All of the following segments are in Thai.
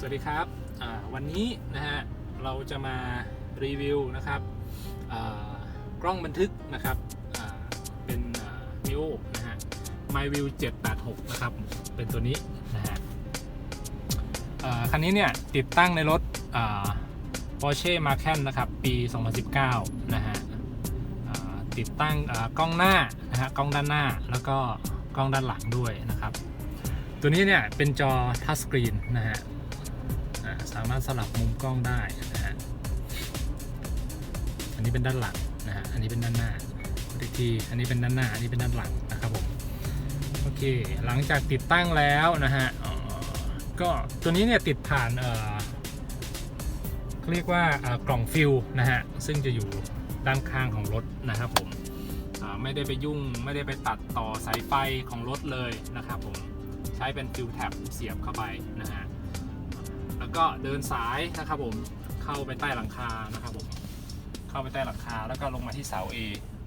สวัสดีครับวันนี้นะฮะเราจะมารีวิวนะครับกล้องบันทึกนะครับเป็นมิโอนะฮะ MyView 786 นะครับ เป็นตัวนี้นะฮะคันนี้เนี่ยติดตั้งในรถ Porsche Macan นะครับปี 2019 นะฮะอ่าติดตั้งกล้องหน้านะฮะกล้องด้านหน้าแล้วก็กล้องด้านหลังด้วยนะครับ ตัวนี้เนี่ยเป็นจอทัชสกรีนนะฮะาสามารถสลับมุมกล้องได้นะฮะ อันนี้เป็นด้านหลังนะฮะ อันนี้เป็นด้านหน้าอีกที อันนี้เป็นด้านหน้า อันนี้เป็นด้านหลังนะครับผม โอเค หลังจากติดตั้งแล้วนะฮะ ก็ตัวนี้เนี่ยติดผ่านเอ่อเขาเรียกว่ากล่องฟิลนะฮะ ซึ่งจะอยู่ด้านข้างของรถนะครับผมไม่ได้ไปยุ่งไม่ได้ไปตัดต่อสายไฟของรถเลยนะครับผมใช้เป็นฟิลแท็บเสียบเข้าไปนะฮะ ก็เดินสายนะครับผมเข้าไปใต้หลังคานะครับผมเข้าไปใต้หลังคาแล้วก็ลงมาที่เสา A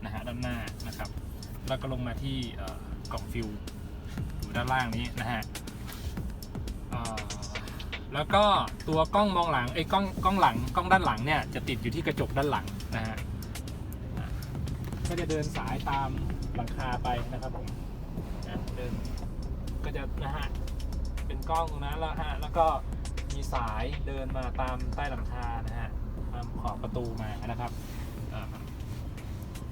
นะฮะด้านหน้านะครับ แล้วก็ลงมาที่กล่องฟิวอยู่ด้านล่างนี้นะฮะแล้วก็ตัวกล้องมองหลังไอ้กล้องกล้องหลังกล้องด้านหลังเนี่ยจะติดอยู่ที่กระจกด้านหลังนะฮะอะก็จะเดินสายตามหลังคาไปนะครับผมนะเดินก็จะนะฮะเป็นกล้องนะแล้วฮะแล้วก็ มีสายเดินมาตามใต้หลังคานะฮะตามขอบประตูมานะครับเ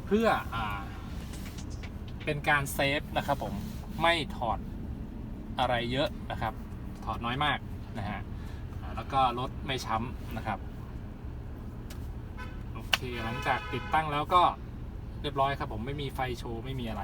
เพื่ออเป็นการเซฟนะครับผมไม่ถอดอะไรเยอะนะครับ ถอดน้อยมากนะฮะแล้วก็รถไม่ช้ำนะครับโอเคหลังจากติดตั้งแล้วก็เรียบร้อยครับผมไม่มีไฟโชว์ ไม่มีอะไร